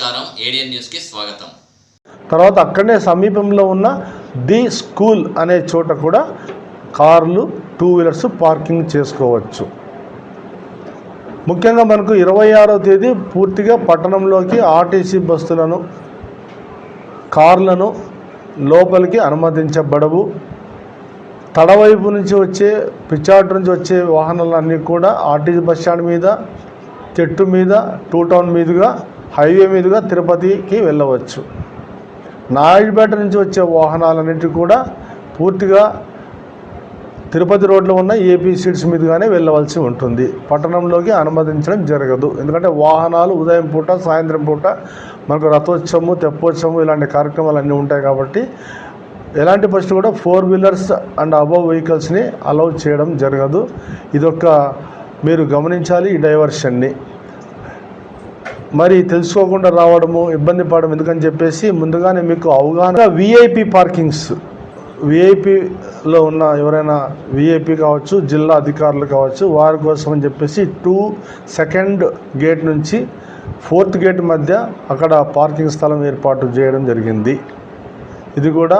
నమస్కారం. ఏడియన్ న్యూస్కి స్వాగతం. తర్వాత అక్కడనే సమీపంలో ఉన్న ది స్కూల్ అనే చోట కూడా కార్లు టూ వీలర్స్ పార్కింగ్ చేసుకోవచ్చు. ముఖ్యంగా మనకు ఇరవై ఆరో తేదీ పూర్తిగా పట్టణంలోకి ఆర్టీసీ బస్సులను కార్లను లోపలికి అనుమతించబడవు. తడవైపు నుంచి వచ్చే పిచ్చాటు నుంచి వచ్చే వాహనాలన్నీ కూడా ఆర్టీసీ బస్ స్టాండ్ మీద చెట్టు మీద టూ టౌన్ మీదుగా హైవే మీదుగా తిరుపతికి వెళ్ళవచ్చు. నాయుడుపేట నుంచి వచ్చే వాహనాలన్నిటి కూడా పూర్తిగా తిరుపతి రోడ్లో ఉన్న ఏపీ సీట్స్ మీదుగానే వెళ్ళవలసి ఉంటుంది. పట్టణంలోకి అనుమతించడం జరగదు. ఎందుకంటే వాహనాలు ఉదయం పూట సాయంత్రం పూట మనకు రథోత్సవము తెప్పోత్సవము ఇలాంటి కార్యక్రమాలు అన్నీ ఉంటాయి కాబట్టి ఎలాంటి బస్సులు కూడా ఫోర్ వీలర్స్ అండ్ అబవ్ వెహికల్స్ని అలౌ చేయడం జరగదు. ఇదొక మీరు గమనించాలి ఈ డైవర్షన్ని. మరి తెలుసుకోకుండా రావడము ఇబ్బంది పడడం ఎందుకని చెప్పేసి ముందుగానే మీకు అవగాహన విఐపి పార్కింగ్స్ విఐపిలో ఉన్న ఎవరైనా విఐపి కావచ్చు జిల్లా అధికారులు కావచ్చు వారి కోసం అని చెప్పేసి టూ సెకండ్ గేట్ నుంచి ఫోర్త్ గేట్ మధ్య అక్కడ పార్కింగ్ స్థలం ఏర్పాటు చేయడం జరిగింది. ఇది కూడా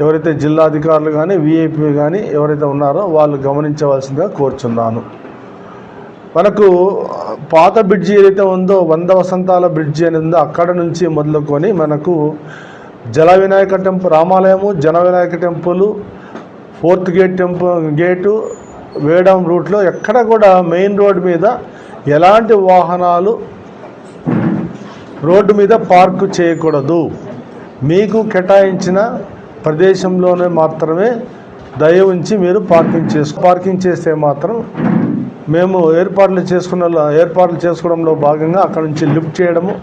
ఎవరైతే జిల్లా అధికారులు కానీ విఐపి కానీ ఎవరైతే ఉన్నారో వాళ్ళు గమనించవలసిందిగా కోరుచున్నాను. మనకు పాత బ్రిడ్జి ఏదైతే ఉందో వంద వసంతాల బ్రిడ్జి అనేది ఉందో అక్కడ నుంచి మొదలుకొని మనకు జల వినాయక టెంపుల్ రామాలయము జన Vinayaka temple fourth gate temple gate వేయడం రూట్లో ఎక్కడ కూడా మెయిన్ రోడ్ మీద ఎలాంటి వాహనాలు రోడ్డు మీద పార్కు చేయకూడదు. మీకు కేటాయించిన ప్రదేశంలోనే మాత్రమే దయ ఉంచి మీరు పార్కింగ్ చేసు పార్కింగ్ చేస్తే మాత్రం మేము ఏర్పాట్లు చేసుకున్న ఏర్పాట్లు చేసుకోవడంలో భాగంగా అక్కడ నుంచి లిఫ్ట్ చేయడము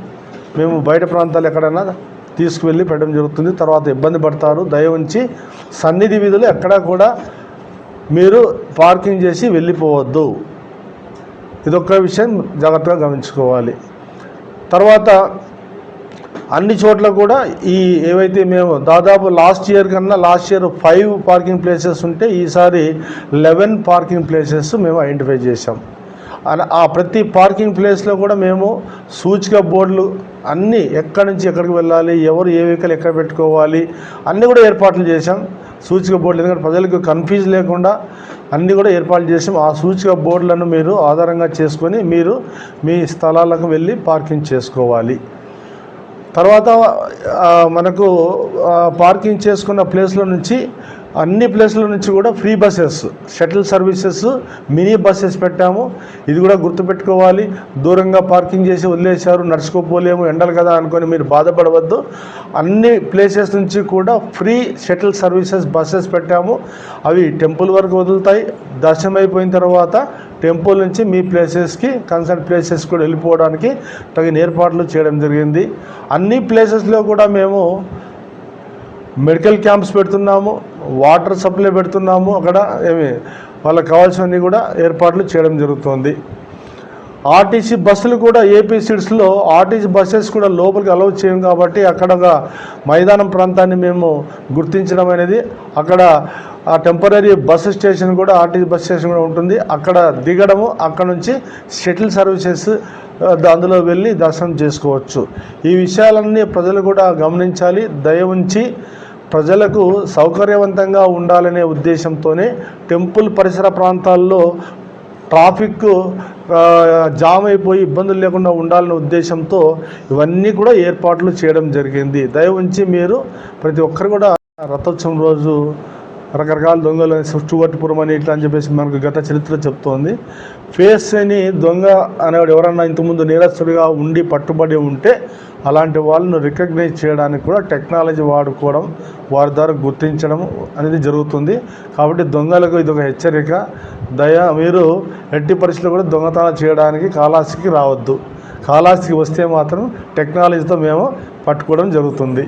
మేము బయట ప్రాంతాలు ఎక్కడైనా తీసుకువెళ్ళి పెట్టడం జరుగుతుంది. తర్వాత ఇబ్బంది పడతారు. దయ ఉంచి సన్నిధి వీధులు ఎక్కడా కూడా మీరు పార్కింగ్ చేసి వెళ్ళిపోవద్దు. ఇదొక విషయం జాగ్రత్తగా గమనించుకోవాలి. తర్వాత అన్ని చోట్ల కూడా ఈ ఏవైతే మేము దాదాపు లాస్ట్ ఇయర్ కన్నా last year five parking places ఉంటే ఈసారి లెవెన్ పార్కింగ్ ప్లేసెస్ మేము ఐడెంటిఫై చేసాం ఆ ప్రతి పార్కింగ్ ప్లేస్లో కూడా మేము సూచిక బోర్డులు అన్నీ ఎక్కడి నుంచి ఎక్కడికి వెళ్ళాలి ఎవరు ఏ వెహికల్ ఎక్కడ పెట్టుకోవాలి అన్నీ కూడా ఏర్పాట్లు చేశాం. సూచిక బోర్డులు ఎందుకంటే ప్రజలకు కన్ఫ్యూజ్ లేకుండా అన్నీ కూడా ఏర్పాట్లు చేసాం ఆ సూచిక బోర్డులను మీరు ఆధారంగా చేసుకొని మీరు మీ స్థలాలకు వెళ్ళి పార్కింగ్ చేసుకోవాలి. తర్వాత మనకు పార్కింగ్ చేసుకున్న ప్లేస్లో నుంచి అన్ని ప్లేస్ల నుంచి కూడా free buses shuttle services mini buses పెట్టాము. ఇది కూడా గుర్తుపెట్టుకోవాలి. దూరంగా పార్కింగ్ చేసి వదిలేశారు నడుచుకోపోలేము ఎండలు కదా అనుకొని మీరు బాధపడవద్దు. అన్ని ప్లేసెస్ నుంచి కూడా ఫ్రీ షటిల్ సర్వీసెస్ బస్సెస్ పెట్టాము. అవి టెంపుల్ వరకు వదులుతాయి. దర్శనం అయిపోయిన తర్వాత టెంపుల్ నుంచి మీ ప్లేసెస్కి కన్సర్ట్ ప్లేసెస్ కూడా వెళ్ళిపోవడానికి తగిన ఏర్పాట్లు చేయడం జరిగింది. అన్ని ప్లేసెస్లో కూడా మేము మెడికల్ క్యాంప్స్ పెడుతున్నాము వాటర్ సప్లై పెడుతున్నాము అక్కడ ఏమి వాళ్ళకి కావాల్సినవన్నీ కూడా ఏర్పాట్లు చేయడం జరుగుతోంది. ఆర్టీసీ బస్సులు కూడా ఏపీ సీట్స్లో ఆర్టీసీ బస్సెస్ కూడా లోపలికి అలౌ చేయం కాబట్టి అక్కడ ఒక మైదానం ప్రాంతాన్ని మేము గుర్తించడం అనేది అక్కడ ఆ టెంపరీ బస్ స్టేషన్ కూడా ఆర్టీసీ బస్ స్టేషన్ కూడా ఉంటుంది. అక్కడ దిగడము అక్కడ నుంచి షటిల్ సర్వీసెస్ అందులో వెళ్ళి దర్శనం చేసుకోవచ్చు. ఈ విషయాలన్నీ ప్రజలు కూడా గమనించాలి. దయ ఉంచి ప్రజలకు సౌకర్యవంతంగా ఉండాలనే ఉద్దేశంతోనే టెంపుల్ పరిసర ప్రాంతాల్లో ట్రాఫిక్ జామ్ అయిపోయి ఇబ్బందులు లేకుండా ఉండాలనే ఉద్దేశంతో ఇవన్నీ కూడా ఏర్పాట్లు చేయడం జరిగింది. దయ ఉంచి మీరు ప్రతి ఒక్కరు కూడా రథోత్సవం రోజు రకరకాల దొంగలు చుట్టుగట్టుపురం అని ఇట్లా అని చెప్పేసి మనకు గత చరిత్ర చెప్తోంది. ఫేస్ని దొంగ అనేవాడు ఎవరన్నా ఇంతకుముందు నేరస్తుడిగా ఉండి పట్టుబడి ఉంటే అలాంటి వాళ్ళను రికగ్నైజ్ చేయడానికి కూడా టెక్నాలజీ వాడుకోవడం వారి ద్వారా గుర్తించడం అనేది జరుగుతుంది. కాబట్టి దొంగలకు ఇది ఒక హెచ్చరిక. దయ మీరు ఎట్టి పరిస్థితులు కూడా దొంగతనం చేయడానికి కాలాస్తికి రావద్దు. కాళహస్తికి వస్తే మాత్రం టెక్నాలజీతో మేము పట్టుకోవడం జరుగుతుంది.